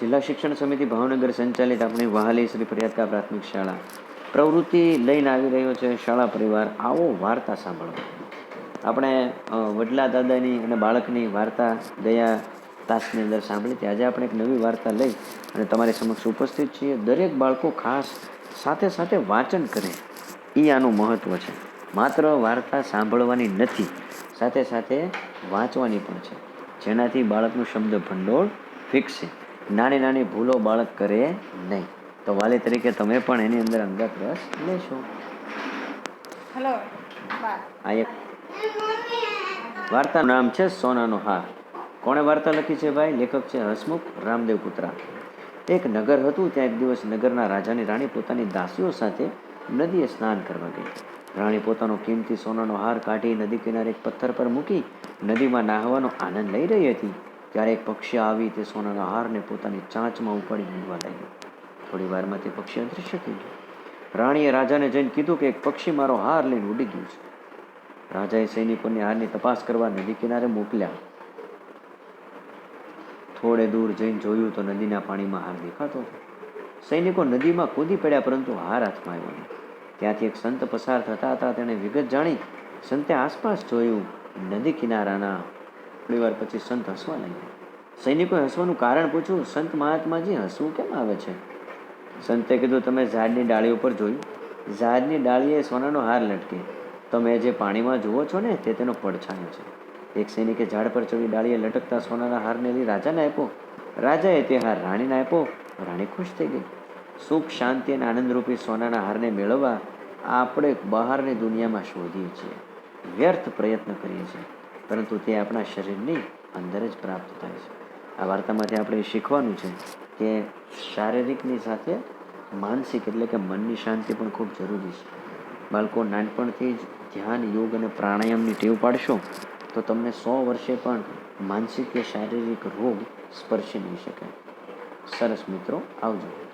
જિલ્લા શિક્ષણ સમિતિ ભાવનગર સંચાલિત આપણી વહાલી શ્રી ફરિયાદકા પ્રાથમિક શાળા. પ્રવૃત્તિ લઈને આવી રહ્યો છે શાળા પરિવાર. આવો વાર્તા સાંભળો. આપણે વડલા દાદાની અને બાળકની વાર્તા ગયા તાસની અંદર સાંભળી હતી. આજે આપણે એક નવી વાર્તા લઈ અને તમારી સમક્ષ ઉપસ્થિત છીએ. દરેક બાળકો ખાસ સાથે સાથે વાંચન કરે. એ આનું મહત્ત્વ છે. માત્ર વાર્તા સાંભળવાની નથી, સાથે સાથે વાંચવાની પણ છે. જેનાથી બાળકનું શબ્દ ભંડોળ વિકસે નાની નાની ભૂલો બાળક કરે નહીં. તો વાલી તરીકે તમે પણ એની અંદર અંગત રસ લેશો. હેલો આ એક વાર્તાનું નામ છે સોનાનો હાર. કોણે વાર્તા લખી છે ભાઈ? લેખક છે હસમુખ રામદેવ પુત્રા એક નગર હતું ત્યાં એક દિવસ નગરના રાજાની રાણી પોતાની દાસીઓ સાથે નદીએ સ્નાન કરવા ગઈ. રાણી પોતાનો કિંમતી સોનાનો હાર કાઢી નદી કિનારે એક પથ્થર પર મૂકી નદીમાં નાહવાનો આનંદ લઈ રહી હતી. ત્યારે એક પક્ષી આવી તે સોનાના હારને પોતાની ચાંચમાં ઉપાડી ઊંઘવા લાગ્યો. થોડી વારમાં તે પક્ષી અદૃશ્ય થઈ ગયું. રાણીએ રાજાને જઈને કીધું કે, એક પક્ષી મારો હાર લઈને ઉડી ગયું છે. રાજાએ સૈનિકોની હારની તપાસ કરવા નદી કિનારે મોકલ્યા. થોડે દૂર જઈને જોયું તો નદીના પાણીમાં હાર દેખાતો હતો. સૈનિકો નદીમાં કૂદી પડ્યા પરંતુ હાર હાથમાં આવ્યો નહીં. ત્યાંથી એક સંત પસાર થતા હતા. તેણે વિગત જાણી સંતે આસપાસ જોયું નદી કિનારાના થોડી વાર પછી સંત હસવા લાગ્યા. સૈનિકોએ હસવાનું કારણ પૂછ્યું, સંત મહાત્માજી, હસવું કેમ આવે છે? સંતે કીધું, તમે ઝાડની ડાળી ઉપર જોયું. ઝાડની ડાળીએ સોનાનો હાર લટકે. તમે જે પાણીમાં જુઓ છો ને, તે તેનો પડછાયો છે. એક સૈનિકે ઝાડ પર ચડી ડાળીએ લટકતા સોનાના હારને લઈ રાજાને આપ્યો. રાજાએ તે હાર રાણીને આપ્યો. રાણી ખુશ થઈ ગઈ. સુખ, શાંતિ અને આનંદરૂપી સોનાના હારને મેળવવા આપણે બહારની દુનિયામાં શોધીએ છીએ. વ્યર્થ પ્રયત્ન કરીએ છીએ. પરંતુ તે આપણા શરીરની અંદર જ પ્રાપ્ત થાય છે. આ વાર્તામાંથી આપણે શીખવાનું છે કે શારીરિકની સાથે માનસિક એટલે કે મનની શાંતિ પણ ખૂબ જરૂરી છે. બાળકો, નાનપણથી જ ધ્યાન, યોગ અને પ્રાણાયામની ટેવ પાડશો, તો તમને સો વર્ષે પણ માનસિક કે શારીરિક રોગ સ્પર્શી નહીં શકે સરસ મિત્રો, આવજો.